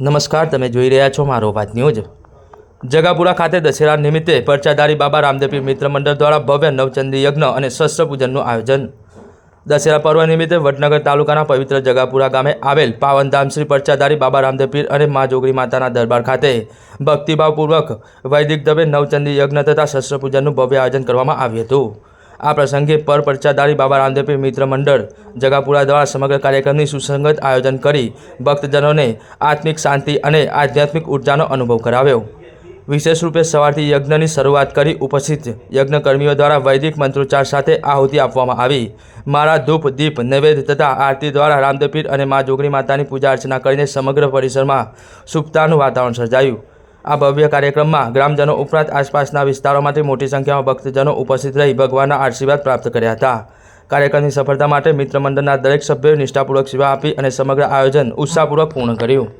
નમસ્કાર, તમે જોઈ રહ્યા છો મારો વાત ન્યૂઝ. જગાપુરા ખાતે દશેરા નિમિત્તે પરચાધારી બાબા રામદેવી મિત્ર મંડળ દ્વારા ભવ્ય નવચંદી યજ્ઞ અને શસ્ત્ર પૂજનનું આયોજન. દશેરા પર્વ નિમિત્તે વડનગર તાલુકાના પવિત્ર જગાપુરા ગામે આવેલ પાવનધામ શ્રી પરચાધારી બાબા રામદેવપીર અને મા જોગરી માતાના દરબાર ખાતે ભક્તિભાવપૂર્વક વૈદિક દવે નવચંદી યજ્ઞ તથા શસ્ત્ર પૂજનનું ભવ્ય આયોજન કરવામાં આવ્યું હતું. આ પ્રસંગે પર પરચાધારી બાબા રામદેવપીર મિત્ર મંડળ, જગાપુરા દ્વારા સમગ્ર કાર્યક્રમની સુસંગત આયોજન કરી ભક્તજનોને આત્મિક શાંતિ અને આધ્યાત્મિક ઉર્જાનો અનુભવ કરાવ્યો. વિશેષ રૂપે સવારથી યજ્ઞની શરૂઆત કરી ઉપસ્થિત યજ્ઞકર્મીઓ દ્વારા વૈદિક મંત્રોચ્ચાર સાથે આહુતિ આપવામાં આવી. મારા ધૂપ, દીપ, નૈવેદ્ય તથા આરતી દ્વારા રામદેવપીઠ અને મા જોગણી માતાની પૂજા અર્ચના કરીને સમગ્ર પરિસરમાં સુપ્તાનું વાતાવરણ સર્જાયું. આ ભવ્ય કાર્યક્રમમાં ગ્રામજનો ઉપરાંત આસપાસના વિસ્તારોમાંથી મોટી સંખ્યામાં ભક્તજનો ઉપસ્થિત રહી ભગવાનના આશીર્વાદ પ્રાપ્ત કર્યા હતા. કાર્યક્રમની સફળતા માટે મિત્રમંડળના દરેક સભ્યોએ નિષ્ઠાપૂર્વક સેવા આપી અને સમગ્ર આયોજન ઉત્સાહપૂર્વક પૂર્ણ કર્યું.